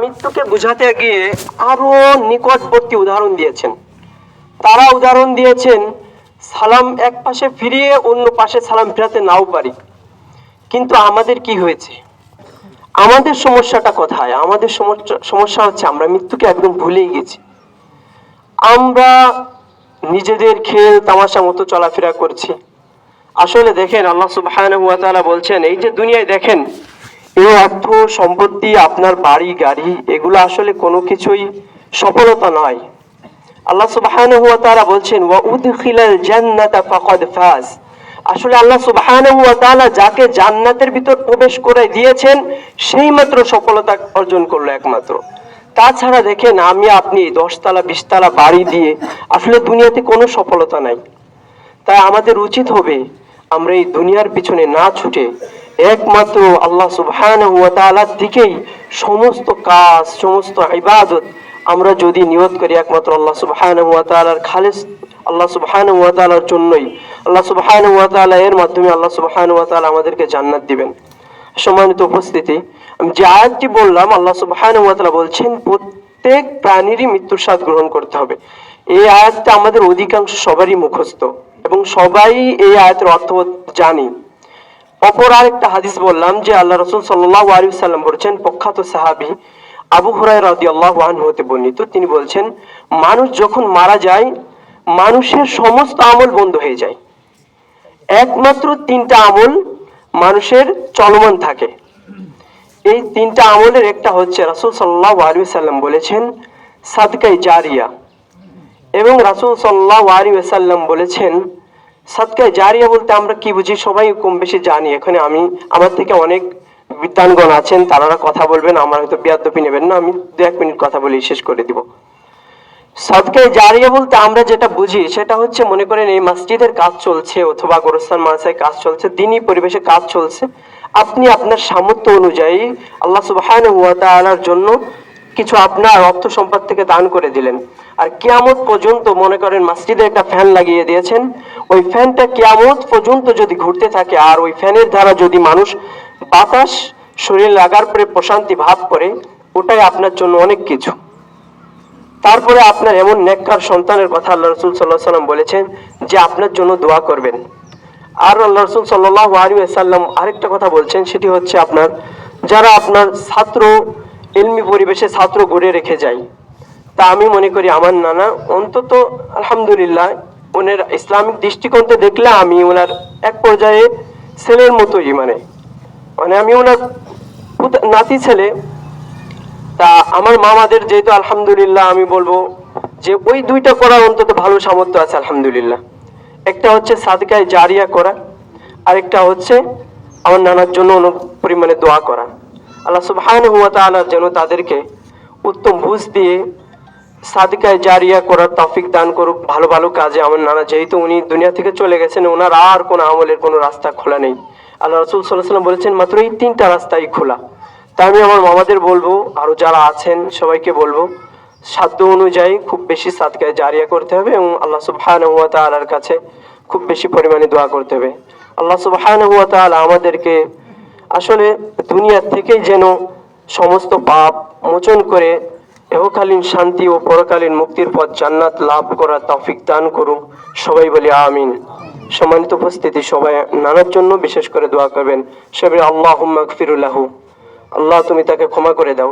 মৃত্যুকে বুঝাতে গিয়ে আরও নিকটবর্তী উদাহরণ দিয়েছেন। তারা উদাহরণ দিয়েছেন, সালাম এক পাশে ফিরিয়ে অন্য পাশে সালাম ফেরাতে নাও পারি। কিন্তু আমাদের কি হয়েছে? আমাদের সমস্যাটা কোথায়? আমাদের সমস্যা হচ্ছে আমরা মৃত্যুকে একদম ভুলেই গেছি। আমরা নিজেদের খেল, তামাশা মতো চলাফেরা করছি। আসলে দেখেন, আল্লাহ তাআলা বলছেন, এই যে দুনিয়ায় দেখেন এই অর্থ, সম্পত্তি, আপনার বাড়ি, গাড়ি, এগুলো আসলে কোনো কিছুই সফলতা নয়। আল্লাহ সুবহানাহু ওয়া তাআলা বলছেন, ওয়া উদখিলাল জান্নাতা ফাকাদ ফাজ। আসলে আল্লাহ সুবহানাহু ওয়া তাআলা যাকে জান্নাতের ভিতর প্রবেশ করে দিয়েছেন, সেই মাত্র সফলতা অর্জন করল একমাত্র। তাছাড়া দেখেন, আমি, আপনি দশতলা, বিশতলা বাড়ি দিয়ে আসলে দুনিয়াতে কোনো সফলতা নাই। তাই আমাদের উচিত হবে আমরা এই দুনিয়ার পিছনে না ছুটে একমাত্র আল্লাহ সুবহানাহু ওয়া তাআলার দিকেই সমস্ত কাজ, সমস্ত ইবাদত আমরা যদি নিয়ত করি একমাত্র আল্লাহ তাআলার খালিস, আল্লাহ তাআলার জন্যই। আল্লাহ তাআলা এর মাধ্যমে আল্লাহ তাআলা আমাদেরকে জান্নাত দিবেন। সম্মানিত উপস্থিতি, আমি যে আয়াতটি বললাম, আল্লাহ তাআলা বলছেন, প্রত্যেক প্রাণীরই মৃত্যুর স্বাদ গ্রহণ করতে হবে। এই আয়াতটা আমাদের অধিকাংশ সবারই মুখস্থ এবং সবাই এই আয়াতের অর্থ জানি। অপর আরেকটা হাদিস বললাম যে আল্লাহ রসুল সাল্লাম বলছেন, প্রখ্যাত সাহাবি আবু হুরাই রাদি আল্লাহ হতে বর্ণিত। তিনি বলছেন, মানুষ যখন মারা যায়, মানুষের সমস্ত আমল বন্ধ হয়ে যায়। একমাত্র তিনটা আমল মানুষের চলমান থাকে। এই তিনটা আমলের একটা হচ্ছে রাসুল সাল্লাহ আলী সাল্লাম বলেছেন সাদকাই জারিয়া। এবং রাসুল সাল্লাহ আলী সাল্লাম বলেছেন সাদকায় জারিয়া বলতে আমরা কি বুঝি? সবাই কম বেশি জানি। এখানে আমি, আমার থেকে অনেক বিদ্যানগণ আছেন তারা কথা বলবেন, আমার হয়তো বিয়াদ্দপি নেবেন না, আমি দু এক মিনিট কথা বলে, শেষ করে দিব। সদকায় জারিয়া বলতে আমরা যেটা বুঝি, সেটা হচ্ছে, মনে করেন, এই মসজিদের কাজ চলছে, অথবা গোরস্থান মাসায় কাজ চলছে, দিনই পরিবেশে কাজ চলছে। আপনি আপনার সামর্থ্য অনুযায়ী আল্লাহ তাআলার জন্য কিছু আপনার অর্থ সম্পদ থেকে দান করে দিলেন। আর কিয়ামত পর্যন্ত মনে করেন মসজিদে একটা ফ্যান লাগিয়ে দিয়েছেন। ওই ফ্যানটা কিয়ামত পর্যন্ত যদি ঘুরতে থাকে, আর ওই ফ্যানের দ্বারা যদি মানুষ বাতাস, শরীর লাগার পরে প্রশান্তি ভাব করে, ওটাই আপনার জন্য অনেক কিছু। তারপরে আপনার এমন নেককার সন্তানের কথা আল্লাহ রসুল সাল্লাহ সাল্লাম বলেছেন যে আপনার জন্য দোয়া করবেন। আর আল্লাহ রসুল সাল্লাহ আলী সাল্লাম আরেকটা কথা বলছেন, সেটি হচ্ছে আপনার, যারা আপনার ছাত্র এলমি পরিবেশে ছাত্র গড়ে রেখে যায় তা আমি মনে করি আমার নানা অন্তত আলহামদুলিল্লাহ ওনার ইসলামিক দৃষ্টিকোণতে দেখলে আমি ওনার এক পর্যায়ে ছেলের মতোই মানে। মানে আমি ওনার নাতি ছেলে। তা আমার মামাদের যেহেতু আলহামদুলিল্লাহ আমি বলব যে ওই দুইটা করার অন্তত ভালো সামর্থ্য আছে আলহামদুলিল্লাহ। একটা হচ্ছে সাদকায় জারিয়া করা, আরেকটা হচ্ছে আমার নানার জন্য পরিমাণে দোয়া করা। আল্লাহ সুবহানাহু ওয়া তাআলা যেন তাদেরকে উত্তম বুঝ দিয়ে সাদিকায় জারিয়া করার তৌফিক দান করুক, ভালো ভালো কাজে আমার নানা যেহেতু উনি দুনিয়া থেকে চলে গেছেন, ওনার আর কোনো আমলের কোনো রাস্তা খোলা নেই। আল্লাহ রসুল সাল্লাহ সাল্লাম বলেছেন, মাত্র এই তিনটা রাস্তাই খোলা। তাই আমি আমার মামাদের বলব আরও যারা আছেন সবাইকে বলব, সাধ্য অনুযায়ী খুব বেশি সাদকায় জারিয়া করতে হবে এবং আল্লাহ সুবহানাহু ওয়া তাআলার কাছে খুব বেশি পরিমাণে দোয়া করতে হবে। আল্লাহ সুবহানাহু ওয়া তাআলা আমাদেরকে আসলে দুনিয়া থেকেই যেন সমস্ত পাপ মোচন করে এহকালীন শান্তি ও পরকালীন মুক্তির পথ জান্নাত লাভ করার তফিক দান করুক সবাই বলি আমিন। সম্মানিত উপস্থিতি, সবাই নানার জন্য বিশেষ করে দোয়া করবেন। সবাই আল্লাহ ফিরুল্লাহ আল্লাহ তুমি তাকে ক্ষমা করে দাও।